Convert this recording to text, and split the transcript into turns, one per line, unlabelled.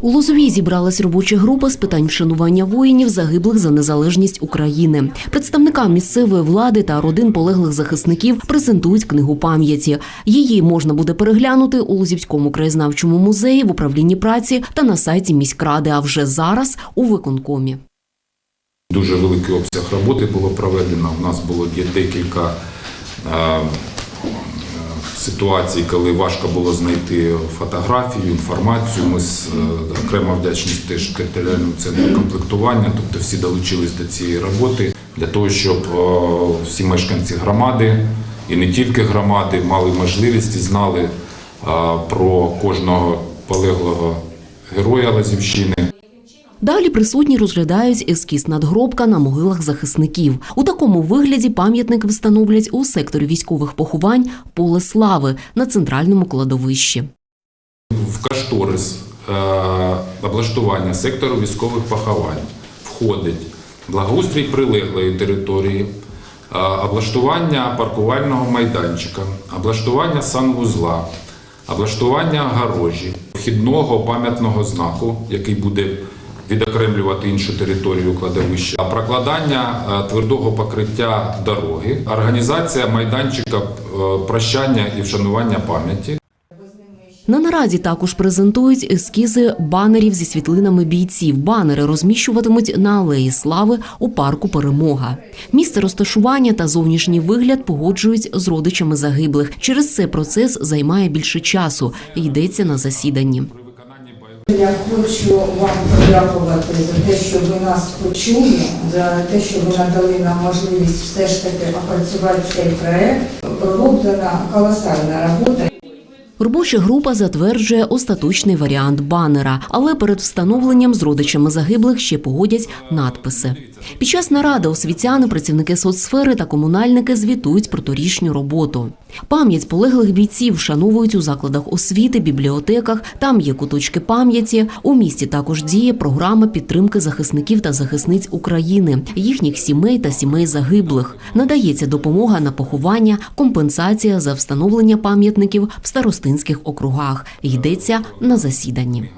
У Лозовій зібралась робоча група з питань вшанування воїнів, загиблих за незалежність України. Представникам місцевої влади та родин полеглих захисників презентують книгу пам'яті. Її можна буде переглянути у Лозівському краєзнавчому музеї в управлінні праці та на сайті міськради. А вже зараз у виконкомі.
Дуже великий обсяг роботи було проведено. У нас було декілька е, коли важко було знайти фотографію, інформацію. Ми з е, окрема вдячність теж територіальному центру комплектування, тобто всі долучились до цієї роботи для того, щоб е, всі мешканці громади і не тільки громади мали можливість і знали е, про кожного полеглого героя Лазівщини.
Далі присутні розглядають ескіз надгробка на могилах захисників. У такому вигляді пам'ятник встановлять у секторі військових поховань Поле слави на центральному кладовищі.
В кошторис е, облаштування сектору військових поховань входить благоустрій прилеглої території, е, облаштування паркувального майданчика, облаштування санвузла, облаштування огорожі, вхідного пам'ятного знаку, який буде відокремлювати іншу територію кладовища, прокладання е, твердого покриття дороги, організація майданчика е, прощання і вшанування пам'яті.
На нараді також презентують ескізи банерів зі світлинами бійців. Банери розміщуватимуть на алеї слави у парку Перемога. Місце розташування та зовнішній вигляд погоджують з родичами загиблих. Через це процес займає більше часу. Йдеться на засіданні.
Я хочу вам подякувати за те, що ви нас почули, за те, що ви надали нам можливість все ж таки опрацювати цей проект. Пророблена колосальна робота.
Робоча група затверджує остаточний варіант банера, але перед встановленням з родичами загиблих ще погодять надписи. Під час наради освітяни, працівники соцсфери та комунальники звітують про торішню роботу. Пам'ять полеглих бійців вшановують у закладах освіти, бібліотеках. Там є куточки пам'яті. У місті також діє програма підтримки захисників та захисниць України, їхніх сімей та сімей загиблих. Надається допомога на поховання, компенсація за встановлення пам'ятників в старостинських округах. Йдеться на засіданні.